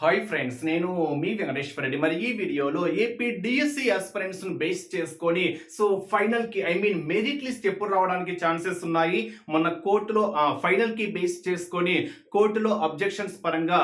Hi friends నేను మీ వెంకటేశ్వర రెడ్డి. మరి ఈ వీడియోలో ఏపీ డిఎస్సి ఆస్పిరెంట్స్ను బేస్ చేసుకొని సో ఫైనల్కి ఐ మీన్ మెరిట్ లిస్ట్ ఎప్పుడు రావడానికి ఛాన్సెస్ ఉన్నాయి? మొన్న కోర్టులో ఫైనల్కి బేస్ చేసుకొని కోర్టులో అబ్జెక్షన్స్ పరంగా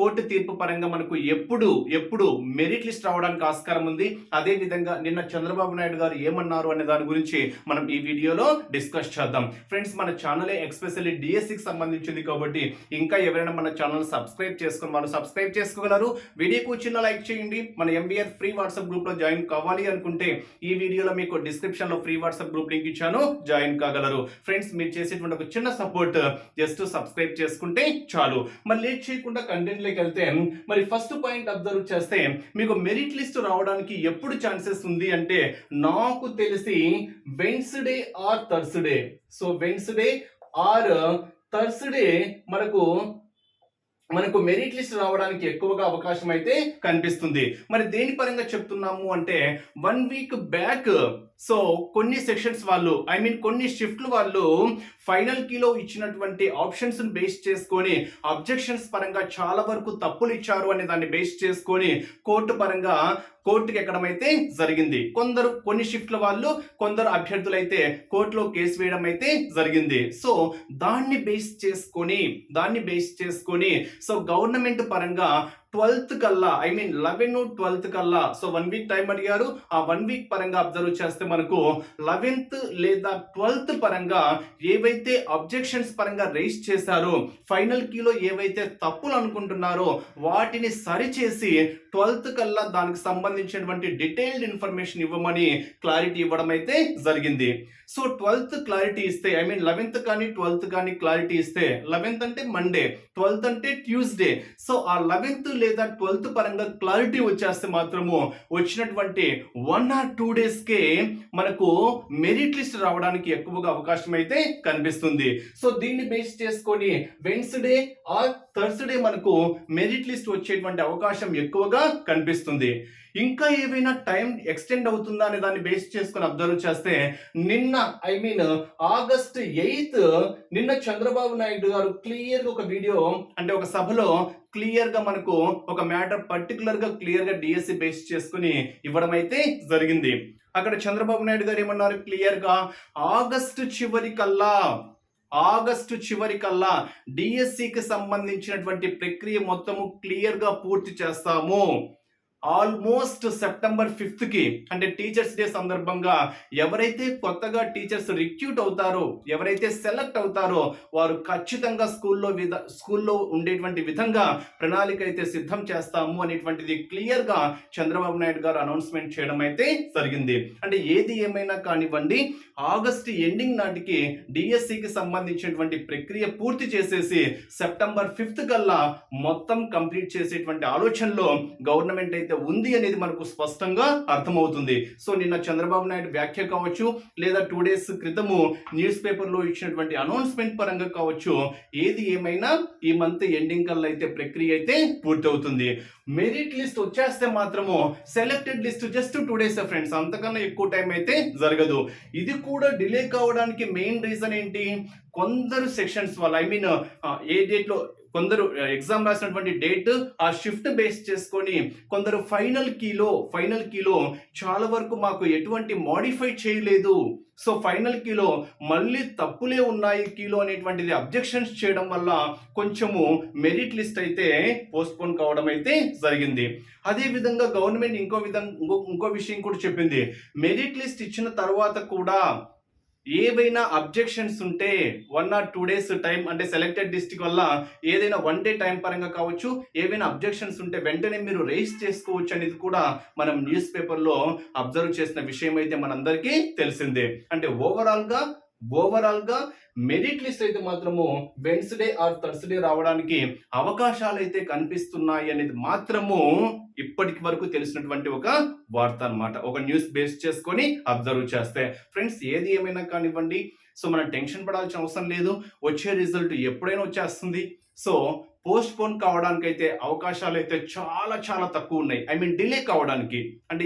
కోర్టు తీర్పు పరంగా మనకు ఎప్పుడు ఎప్పుడు మెరిట్ లిస్ట్ రావడానికి ఆస్కారం ఉంది? అదే విధంగా నిన్న చంద్రబాబు నాయుడు గారు ఏమన్నారు అనే దాని గురించి మనం ఈ వీడియోలో డిస్కస్ చేద్దాం. ఫ్రెండ్స్ మన ఛానలే ఎక్స్పెషల్లీ డిఎస్సికి సంబంధించింది కాబట్టి ఇంకా ఎవరైనా మన ఛానల్ సబ్స్క్రైబ్ చేసుకుని వాళ్ళు సబ్స్క్రైబ్ చేసుకోగలరు. వీడియోకు చిన్న లైక్ చేయండి. మన ఎంబీఆర్ ఫ్రీ వాట్సాప్ గ్రూప్లో జాయిన్ కావాలి అనుకుంటే ఈ వీడియోలో మీకు డిస్క్రిప్షన్లో ఫ్రీ వాట్సాప్ గ్రూప్ లింక్ ఇచ్చాను. జాయిన్ కాగలరు. ఫ్రెండ్స్ మీరు చేసేటువంటి ఒక చిన్న సపోర్ట్ జస్ట్ సబ్స్క్రైబ్ చేసుకుంటే చాలు. మరి లేట్ చేయకుండా కంటెంట్లోకి వెళ్తే మరి ఫస్ట్ పాయింట్ అబ్జర్వ్ చేస్తే మీకు మెరిట్ లిస్ట్ రావడానికి ఎప్పుడు ఛాన్సెస్ ఉంది అంటే నాకు తెలిసి Wednesday or Thursday so Wednesday or Thursday మనకు మనకు మెరిట్ లిస్ట్ రావడానికి ఎక్కువగా అవకాశం అయితే కనిపిస్తుంది. మరి దేని పరంగా చెప్తున్నాము అంటే వన్ వీక్ బ్యాక్ సో కొన్ని సెక్షన్స్ వాళ్ళు ఐ మీన్ కొన్ని షిఫ్ట్లు వాళ్ళు ఫైనల్ కీలో ఇచ్చినటువంటి ఆప్షన్స్ బేస్ చేసుకొని అబ్జెక్షన్స్ పరంగా చాలా వరకు తప్పులు ఇచ్చారు అనే దాన్ని బేస్ చేసుకొని కోర్టు పరంగా కోర్టుకి ఎక్కడం అయితే జరిగింది. కొందరు కొన్ని షిఫ్ట్ల వాళ్ళు కొందరు అభ్యర్థులు అయితే కోర్టులో కేసు వేయడం అయితే జరిగింది. సో దాన్ని బేస్ చేసుకొని దాన్ని బేస్ చేసుకొని సో గవర్నమెంట్ పరంగా ట్వెల్త్ కల్లా ఐ మీన్ లెవెన్ ట్వెల్త్ కల్లా సో వన్ వీక్ టైం అడిగారు. ఆ వన్ వీక్ పరంగా అబ్జర్వ్ చేస్తే మనకు లెవెన్త్ లేదా ట్వెల్త్ పరంగా ఏవైతే అబ్జెక్షన్స్ పరంగా రైజ్ చేశారో ఫైనల్ కీలో ఏవైతే తప్పులు అనుకుంటున్నారో వాటిని సరిచేసి ట్వెల్త్ కల్లా దానికి సంబంధించి సంబంధించినటువంటి డీటెయిల్డ్ ఇన్ఫర్మేషన్ ఇవ్వమని క్లారిటీ ఇవ్వడం అయితే జరిగింది. సో ట్వెల్త్ క్లారిటీ ఇస్తే ఐ మీన్ లెవెన్త్ కానీ ట్వెల్త్ కానీ క్లారిటీ ఇస్తే లెవెన్త్ అంటే మండే ట్వెల్త్ అంటే ట్యూస్డే. సో ఆ లెవెన్త్ లేదా ట్వెల్త్ పరంగా క్లారిటీ వచ్చేస్తే మాత్రము వచ్చినటువంటి వన్ ఆర్ టూ డేస్కే మనకు మెరిట్ లిస్ట్ రావడానికి ఎక్కువగా అవకాశం అయితే కనిపిస్తుంది. సో దీన్ని బేస్ చేసుకొని వెన్స్డే ఆర్ థర్స్డే మనకు మెరిట్ లిస్ట్ వచ్చేటువంటి అవకాశం ఎక్కువగా కనిపిస్తుంది. ఇంకా ఏవైనా టైం ఎక్స్టెండ్ అవుతుందా అనే దాన్ని బేస్ చేసుకుని అబ్జర్వ్ చేస్తే నిన్న ఐ మీన్ ఆగస్ట్ ఎయిత్ నిన్న చంద్రబాబు నాయుడు గారు క్లియర్గా ఒక వీడియో అంటే ఒక సభలో క్లియర్గా మనకు ఒక మ్యాటర్ పర్టికులర్గా క్లియర్గా డిఎస్సి బేస్ చేసుకుని ఇవ్వడం అయితే జరిగింది. అక్కడ చంద్రబాబు నాయుడు గారు ఏమన్నారు? క్లియర్గా ఆగస్టు చివరి కల్లా ఆగస్టు చివరి కల్లా డిఎస్సికి సంబంధించినటువంటి ప్రక్రియ మొత్తము క్లియర్గా పూర్తి చేస్తాము. ఆల్మోస్ట్ సెప్టెంబర్ ఫిఫ్త్కి అంటే టీచర్స్ డే సందర్భంగా ఎవరైతే కొత్తగా టీచర్స్ రిక్రూట్ అవుతారో ఎవరైతే సెలెక్ట్ అవుతారో వారు ఖచ్చితంగా స్కూల్లో విధ స్కూల్లో ఉండేటువంటి విధంగా ప్రణాళిక అయితే సిద్ధం చేస్తాము అనేటువంటిది క్లియర్గా చంద్రబాబు నాయుడు గారు అనౌన్స్మెంట్ చేయడం అయితే జరిగింది. అంటే ఏది ఏమైనా కానివ్వండి ఆగస్ట్ ఎండింగ్ నాటికి డిఎస్సికి సంబంధించినటువంటి ప్రక్రియ పూర్తి చేసేసి సెప్టెంబర్ ఫిఫ్త్ కల్లా మొత్తం కంప్లీట్ చేసేటువంటి ఆలోచనలో గవర్నమెంట్ అయితే ఉంది అనేది మనకు స్పష్టంగా అర్థమవుతుంది. సో నిన్న చంద్రబాబు నాయుడు వ్యాఖ్య కావచ్చు లేదా టూ డేస్ క్రితము న్యూస్ పేపర్లో ఇచ్చినటువంటి అనౌన్స్మెంట్ పరంగా కావచ్చు ఏది ఏమైనా ఈ మంత్ ఎండింగ్ కల్లా అయితే ప్రక్రియ అయితే పూర్తవుతుంది. మెరిట్ లిస్ట్ వచ్చేస్తే మాత్రము selected list just two days friends అంతకన్నా ఎక్కువ టైం అయితే జరగదు. ఇది కూడా డిలే కావడానికి మెయిన్ రీజన్ ఏంటి? కొందరు సెక్షన్స్ వల్ల ఐ మీన్ ఏ డేట్లో కొందరు ఎగ్జామ్ రాసినటువంటి డేట్ ఆ షిఫ్ట్ బేస్ చేసుకొని కొందరు ఫైనల్ కీలో ఫైనల్ కీలో చాలా వరకు మాకు ఎటువంటి మాడిఫై చేయలేదు. సో ఫైనల్ కీలో మళ్ళీ తప్పులే ఉన్నాయి కీలో అనేటువంటిది అబ్జెక్షన్స్ చేయడం వల్ల కొంచెము మెరిట్ లిస్ట్ అయితే పోస్ట్పోన్ కావడం అయితే జరిగింది. అదే విధంగా గవర్నమెంట్ ఇంకో విధంగా ఇంకో ఇంకో విషయం కూడా చెప్పింది. మెరిట్ లిస్ట్ ఇచ్చిన తర్వాత కూడా ఏవైనా అబ్జెక్షన్స్ ఉంటే one or two days time అంటే సెలెక్టెడ్ డిస్టిక్ వల్ల ఏదైనా వన్ డే టైం పరంగా కావచ్చు ఏవైనా అబ్జెక్షన్స్ ఉంటే వెంటనే మీరు రేస్ చేసుకోవచ్చు అనేది కూడా మనం న్యూస్ పేపర్లో అబ్జర్వ్ చేసిన విషయం అయితే మనందరికీ తెలిసిందే. అంటే ఓవరాల్గా ఓవరాల్గా మెరిట్ లిస్ట్ అయితే మాత్రము వెన్స్డే ఆర్ థర్స్డే రావడానికి అవకాశాలు అయితే కనిపిస్తున్నాయి అనేది మాత్రము ఇప్పటికి వరకు తెలిసినటువంటి ఒక వార్త అనమాట ఒక న్యూస్ బేస్ చేసుకొని అబ్జర్వ్ చేస్తే. ఫ్రెండ్స్ ఏది ఏమైనా కానివ్వండి. సో మనం టెన్షన్ పడాల్సిన అవసరం లేదు. వచ్చే రిజల్ట్ ఎప్పుడైనా వచ్చేస్తుంది. సో పోస్ట్ పోన్ కావడానికి అయితే అవకాశాలు అయితే చాలా చాలా తక్కువ ఉన్నాయి ఐ మీన్ డిలే కావడానికి అంటే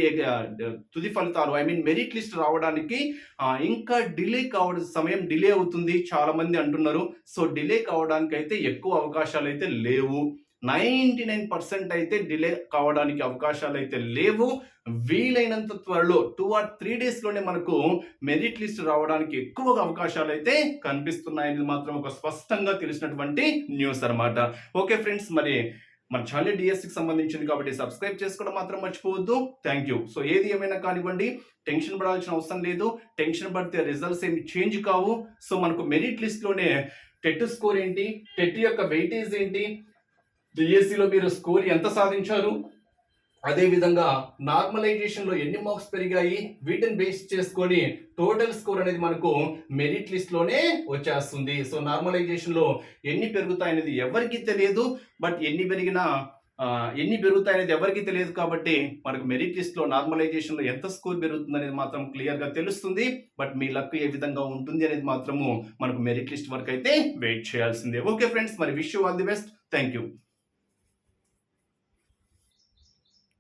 తుది ఫలితాలు ఐ మీన్ మెరిట్ లిస్ట్ రావడానికి ఇంకా డిలే కావడం సమయం డిలే అవుతుంది. చాలామంది అంటున్నారు. సో డిలే కావడానికి అయితే ఎక్కువ అవకాశాలు అయితే లేవు. నైంటీ నైన్ పర్సెంట్ అయితే డిలే కావడానికి అవకాశాలు అయితే లేవు. వీలైనంత త్వరలో టూ ఆర్ త్రీ డేస్లోనే మనకు మెరిట్ లిస్ట్ రావడానికి ఎక్కువగా అవకాశాలు అయితే కనిపిస్తున్నాయని మాత్రం ఒక స్పష్టంగా తెలిసినటువంటి న్యూస్ అన్నమాట. ఓకే ఫ్రెండ్స్ మరి మన ఛానల్ డిఎస్సికి సంబంధించింది కాబట్టి సబ్స్క్రైబ్ చేసుకోవడం మాత్రం మర్చిపోవద్దు. Thank you. సో ఏది ఏమైనా కానివ్వండి టెన్షన్ పడాల్సిన అవసరం లేదు. టెన్షన్ పడితే రిజల్ట్స్ ఏమి చేంజ్ కావు. సో మనకు మెరిట్ లిస్ట్లోనే టెట్ స్కోర్ ఏంటి టెట్ యొక్క వెయిటేజ్ ఏంటి డిఎస్సిలో మీరు స్కోర్ ఎంత సాధించారు? అదేవిధంగా నార్మలైజేషన్లో ఎన్ని మార్క్స్ పెరిగాయి? వీటిని బేస్ చేసుకొని టోటల్ స్కోర్ అనేది మనకు మెరిట్ లిస్ట్లోనే వచ్చేస్తుంది. సో నార్మలైజేషన్లో ఎన్ని పెరుగుతాయనేది ఎవరికి తెలియదు. బట్ ఎన్ని పెరిగినా ఎన్ని పెరుగుతాయనేది ఎవరికి తెలియదు కాబట్టి మనకు మెరిట్ లిస్ట్లో నార్మలైజేషన్లో ఎంత స్కోర్ పెరుగుతుంది అనేది మాత్రం క్లియర్గా తెలుస్తుంది. బట్ మీ లక్ ఏ విధంగా ఉంటుంది అనేది మాత్రము మనకు మెరిట్ లిస్ట్ వరకు అయితే వెయిట్ చేయాల్సిందే. ఓకే ఫ్రెండ్స్ మరి wish you all the best thank you